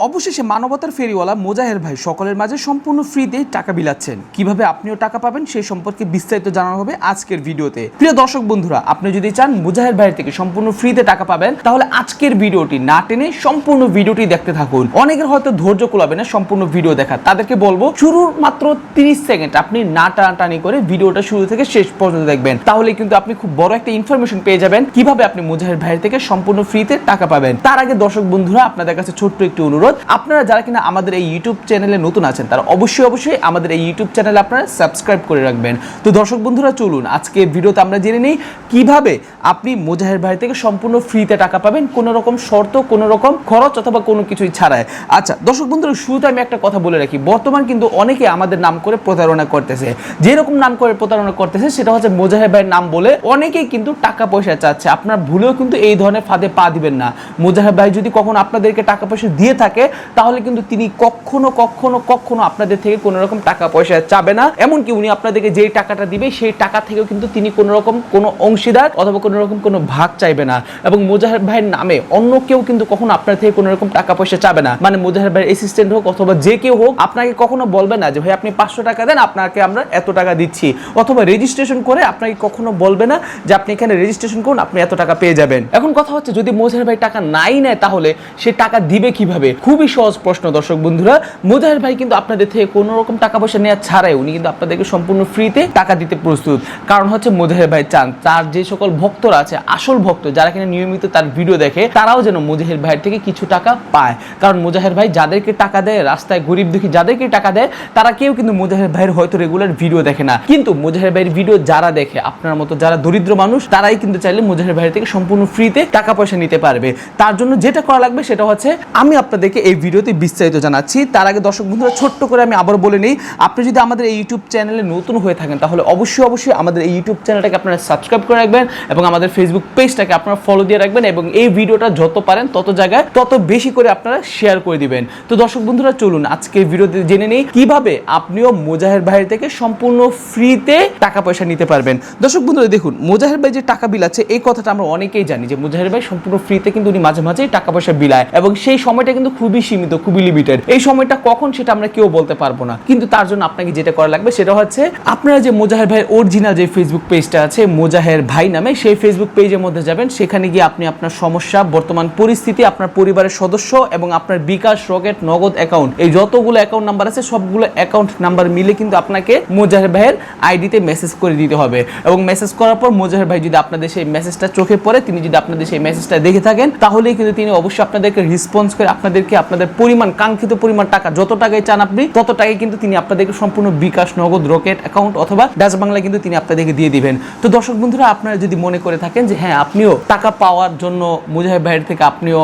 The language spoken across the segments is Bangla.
অবশেষে মানবতার ফেরিওয়ালা মোজাহের ভাই সকলের মাঝে সম্পূর্ণ ফ্রিতে টাকা বিলাচ্ছেন। কীভাবে আপনিও টাকা পাবেন সেই সম্পর্কে বিস্তারিত জানানো হবে আজকের ভিডিওতে। প্রিয় দর্শক বন্ধুরা, আপনি যদি চান মুজাহের ভাইয়ের থেকে সম্পূর্ণ ফ্রিতে টাকা পাবেন, তাহলে আজকের ভিডিওটি না টেনে সম্পূর্ণ ভিডিওটি দেখতে থাকুন। অনেকের হয়তো ধৈর্য কুলাবে না সম্পূর্ণ ভিডিও দেখা তাদেরকে বলব, শুরুর মাত্র 30 সেকেন্ড আপনি না টানাটানি করে ভিডিওটা শুরু থেকে শেষ পর্যন্ত দেখবেন। তাহলে কিন্তু আপনি খুব বড় একটা ইনফরমেশন পেয়ে যাবেন কীভাবে আপনি মুজাহের ভাইয়ের থেকে সম্পূর্ণ ফ্রিতে টাকা পাবেন। তার আগে দর্শক বন্ধুরা, আপনাদের কাছে ছোট্ট একটি অনুরোধ। আপনারা যারা কিনা আমাদের এই ইউটিউব চ্যানেলে নতুন আছেন, তারা অবশ্যই অবশ্যই আমাদের এই ইউটিউব চ্যানেল আপনারা সাবস্ক্রাইব করে রাখবেন। তো দর্শক বন্ধুরা, চলুন আজকে ভিডিওতে আমরা জেনে নিই কীভাবে আপনি মোজাহের ভাই থেকে সম্পূর্ণ ফ্রিতে টাকা পাবেন, কোনো রকম শর্ত, কোনো রকম খরচ অথবা কোনো কিছুই ছাড়ায় আচ্ছা দর্শক বন্ধুরা, শুরুতে আমি একটা কথা বলে রাখি। বর্তমান কিন্তু অনেকে আমাদের নাম করে প্রতারণা করতেছে। যেরকম নাম করে প্রতারণা করতেছে, সেটা হচ্ছে মোজাহের ভাইয়ের নাম বলে অনেকেই কিন্তু টাকা পয়সা চাচ্ছে। আপনার ভুলেও কিন্তু এই ধরনের ফাঁদে পা দিবেন না। মোজাহের ভাই যদি কখনো আপনাদেরকে টাকা পয়সা দিয়ে থাকে তাহলে কিন্তু তিনি কখনো কখনো কখনো আপনাদের থেকে কোনো রকম টাকা পয়সা চাবে না। এমনকি উনি আপনাদেরকে যেই টাকাটা দিবে, সেই টাকা থেকেও কিন্তু তিনি কোনো রকম কোনো অংশীদার অথবা কোনো রকম কোনো ভাগ চাইবে না। এবং মোজাহের ভাইয়ের নামে অন্য কেউ কিন্তু কখনো আপনার থেকে কোনো রকম টাকা পয়সা চাবে না। মানে মোজাহের ভাইয়ের অ্যাসিস্ট্যান্ট হোক অথবা যে কেউ হোক, আপনাকে কখনো বলবে না যে, ভাই, আপনি পাঁচশো টাকা দেন, আপনাকে আমরা এত টাকা দিচ্ছি। অথবা রেজিস্ট্রেশন করে আপনাকে কখনো বলবে না যে, আপনি এখানে রেজিস্ট্রেশন করুন, আপনি এত টাকা পেয়ে যাবেন। এখন কথা হচ্ছে, যদি মোজাহের ভাই টাকা নাই নেয়, তাহলে সে টাকা দিবে কীভাবে? খুবই সহজ প্রশ্ন, দর্শক বন্ধুরা। মোজাহের ভাই কিন্তু আপনাদের থেকে কোনো রকম টাকা পয়সা নেওয়া ছাড়াই উনি কিন্তু আপনাদেরকে সম্পূর্ণ ফ্রিতে টাকা দিতে প্রস্তুত। কারণ হচ্ছে মোজাহের ভাই চান, তার যে সকল ভক্তরা আছে, আসল ভক্ত, যারা কিনা নিয়মিত তার ভিডিও দেখে, তারাও যেন মোজাহের ভাইয়ের থেকে কিছু টাকা পায়। কারণ মোজাহের ভাই যাদেরকে টাকা দেয়, রাস্তায় গরিব দুঃখী যাদেরকে টাকা দেয়, তারা কেউ কিন্তু মোজাহের ভাইয়ের হয়তো রেগুলার ভিডিও দেখে না। কিন্তু মোজাহের ভাইয়ের ভিডিও যারা দেখে, আপনার মতো যারা দরিদ্র মানুষ, তারাই কিন্তু চাইলে মোজাহের ভাইয়ের থেকে সম্পূর্ণ ফ্রিতে টাকা পয়সা নিতে পারবে। তার জন্য যেটা করা লাগবে সেটা হচ্ছে, আমি আপনাদেরকে এই ভিডিওতে বিস্তারিত জানাচ্ছি। তার আগে দর্শক বন্ধুরা, ছোট্ট করে আমি আবার বলে নিই, আপনি যদি আমাদের এই ইউটিউব চ্যানেলে নতুন হয়ে থাকেন, তাহলে অবশ্যই অবশ্যই আমাদের এই ইউটিউব চ্যানেলটাকে আপনারা সাবস্ক্রাইব করে রাখবেন এবং আমাদের ফেসবুক পেজটাকে আপনারা ফলো দিয়ে রাখবেন এবং এই ভিডিওটা যত পারেন, তত জায়গায় তত বেশি করে আপনারা শেয়ার করে দিবেন। তো দর্শক বন্ধুরা, চলুন আজকে ভিডিওতে জেনে নেই কীভাবে আপনিও মোজাহের ভাইয়ের থেকে সম্পূর্ণ ফ্রিতে টাকা পয়সা নিতে পারবেন। দর্শক বন্ধুরা, দেখুন, মোজাহের ভাই যে টাকা বিল আছে, এই কথাটা আমরা অনেকেই জানি যে মোজাহের ভাই সম্পূর্ণ ফ্রিতে কিন্তু উনি মাঝে মাঝেই টাকা পয়সা বিলায় এবং সেই সময়টা কিন্তু খুবই সীমিত, খুবই লিমিটেড এই সময়টা কখন সেটা আমরা কেউ বলতে পারব না। কিন্তু তার জন্য আপনাকে যেটা করা লাগবে সেটা হচ্ছে, আপনারা যে মোজাহের ভাইয়ের অরিজিনাল যে ফেসবুক পেজটা আছে, মোজাহের ভাই নামে, সেই ফেসবুক পেজের মধ্যে যাবেন। সেখানে গিয়ে আপনি আপনার সমস্যা, বর্তমান পরিস্থিতি, আপনার পরিবারের সদস্য এবং আপনার বিকাশ, রকেট, নগদ অ্যাকাউন্ট এই যতগুলো অ্যাকাউন্ট নাম্বার আছে, সবগুলো অ্যাকাউন্ট নাম্বার মিলে কিন্তু আপনাকে মোজাহের ভাইয়ের আইডিতে মেসেজ করে দিতে হবে। এবং মেসেজ করার পর মোজাহের ভাই যদি আপনাদের সেই মেসেজটা চোখে পড়ে, তিনি যদি আপনাদের সেই মেসেজটা দেখে থাকেন, তাহলেই কিন্তু তিনি অবশ্যই আপনাদেরকে রেসপন্স করে, আপনাদেরকে আপনাদের পরিমাণ, কাঙ্ক্ষিত পরিমাণ টাকা, যত টাকাই চান আপনি, তত টাকাই কিন্তু তিনি আপনাদেরকে সম্পূর্ণ বিকাশ নগদ রকেট অ্যাকাউন্ট অথবা ডাচ বাংলা কিন্তু তিনি আপনাদেরকে দিয়ে দিবেন। তো দর্শক বন্ধুরা, আপনারা যদি মনে করে থাকেন যে হ্যাঁ আপনিও টাকা পাওয়ার জন্য মুজাহিদ ভাইয়ের থেকে আপনিও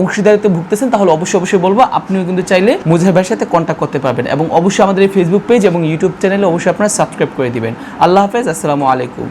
অংশীদারিত্ব ভুগতেছেন, তাহলে অবশ্যই অবশ্যই বলব, আপনিও কিন্তু চাইলে মুজাহিদ ভাইয়ের সাথে কন্ট্যাক্ট করতে পারবেন এবং অবশ্যই আমাদের এই ফেসবুক পেজ এবং ইউটিউব চ্যানেলে অবশ্যই আপনারা সাবস্ক্রাইব করে দিবেন। আল্লাহ হাফেজ, আসসালামু আলাইকুম।